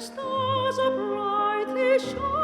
stars are brightly shining.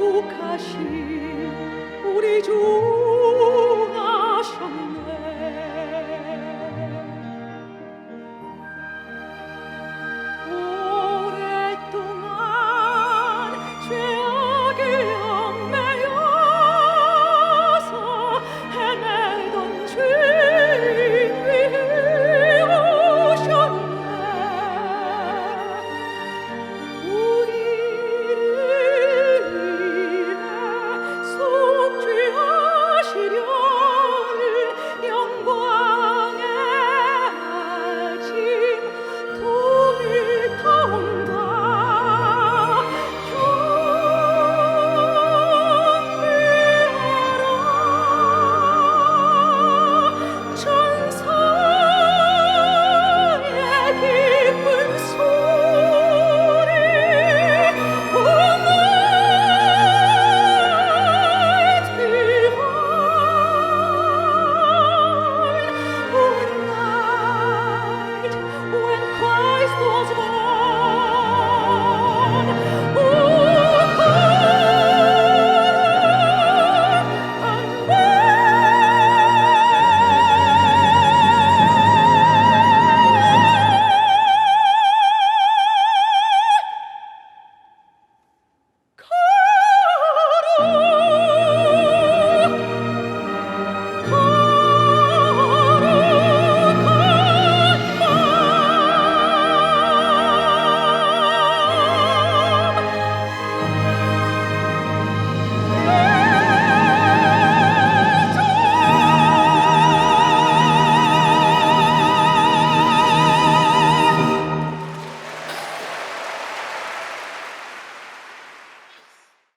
거룩하신 우리 주.